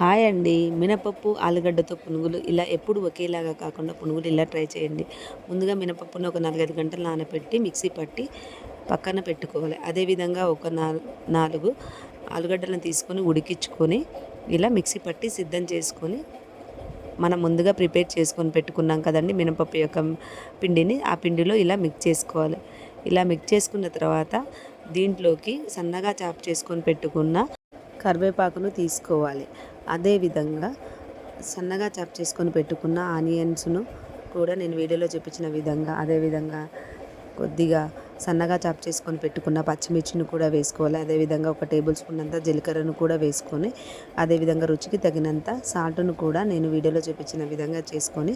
Hi అండి. మినపప్పు ఆలుగడ్డతో పునుగులు ఇలా ఎప్పుడు ఒకేలాగా కాకుండా పునుగులు ఇలా ట్రై చేయండి. ముందుగా మినపప్పును ఒక నాలుగైదు గంటలు నానబెట్టి మిక్సీ పట్టి పక్కన పెట్టుకోవాలి. అదేవిధంగా ఒక నాలుగు ఆలుగడ్డలను తీసుకొని ఉడికించుకొని ఇలా మిక్సీ పట్టి సిద్ధం చేసుకొని మనం ముందుగా ప్రిపేర్ చేసుకొని పెట్టుకున్నాం కదండి మినపప్పు యొక్క పిండిని ఆ పిండిలో ఇలా మిక్స్ చేసుకోవాలి. ఇలా మిక్స్ చేసుకున్న తర్వాత దీంట్లోకి సన్నగా చాప్ చేసుకొని పెట్టుకున్న కరివేపాకును తీసుకోవాలి. అదేవిధంగా సన్నగా చాప్ చేసుకొని పెట్టుకున్న ఆనియన్స్ను కూడా నేను వీడియోలో చూపించిన విధంగా అదేవిధంగా కొద్దిగా సన్నగా చాప్ చేసుకొని పెట్టుకున్న పచ్చిమిర్చిని కూడా వేసుకోవాలి. అదేవిధంగా ఒక టేబుల్ స్పూన్ అంత జీలకర్రను కూడా వేసుకొని అదేవిధంగా రుచికి తగినంత సాల్ట్ను కూడా నేను వీడియోలో చూపించిన విధంగా చేసుకొని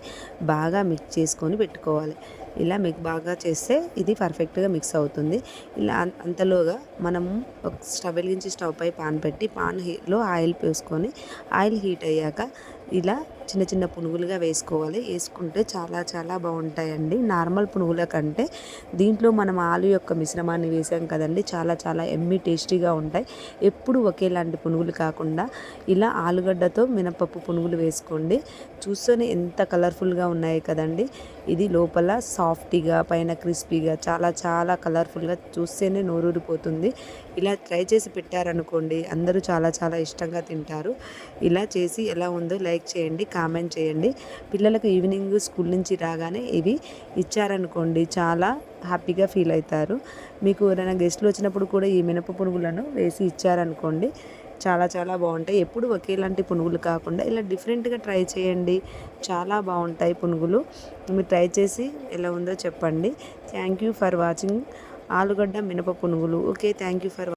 బాగా మిక్స్ చేసుకొని పెట్టుకోవాలి. ఇలా మీకు బాగా చేస్తే ఇది పర్ఫెక్ట్గా మిక్స్ అవుతుంది. ఇలా అంతలోగా మనము స్టవ్ వెలిగించి స్టవ్ పై పాన్ పెట్టి పాన్ హీట్లో ఆయిల్ పోసుకొని ఆయిల్ హీట్ అయ్యాక ఇలా చిన్న చిన్న పునుగులుగా వేసుకోవాలి. వేసుకుంటే చాలా చాలా బాగుంటాయండి. నార్మల్ పునుగుల కంటే దీంట్లో మనం ఆలు యొక్క మిశ్రమాన్ని వేసాం కదండి చాలా చాలా ఎమ్మి టేస్టీగా ఉంటాయి. ఎప్పుడు ఒకేలాంటి పునుగులు కాకుండా ఇలా ఆలుగడ్డతో మినపప్పు పునుగులు వేసుకోండి. చూస్తూనే ఎంత కలర్ఫుల్గా ఉన్నాయి కదండి. ఇది లోపల సాఫ్టీగా పైన క్రిస్పీగా చాలా చాలా కలర్ఫుల్గా చూస్తేనే నోరూరిపోతుంది. ఇలా ట్రై చేసి పెట్టారనుకోండి అందరూ చాలా చాలా ఇష్టంగా తింటారు. ఇలా చేసి ఎలా ఉందో లైక్ చేయండి కామెంట్ చేయండి. పిల్లలకు ఈవినింగ్ స్కూల్ నుంచి రాగానే ఇవి ఇచ్చారనుకోండి చాలా హ్యాపీగా ఫీల్ అవుతారు. మీకు ఎవరైనా గెస్ట్లు వచ్చినప్పుడు కూడా ఈ మినప పునుగులను వేసి ఇచ్చారనుకోండి చాలా చాలా బాగుంటాయి. ఎప్పుడు ఒకేలాంటి పునుగులు కాకుండా ఇలా డిఫరెంట్గా ట్రై చేయండి. చాలా బాగుంటాయి పునుగులు. మీరు ట్రై చేసి ఎలా ఉందో చెప్పండి. Thank you for watching. ఆలుగడ్డ మినప పునుగులు. Okay thank you for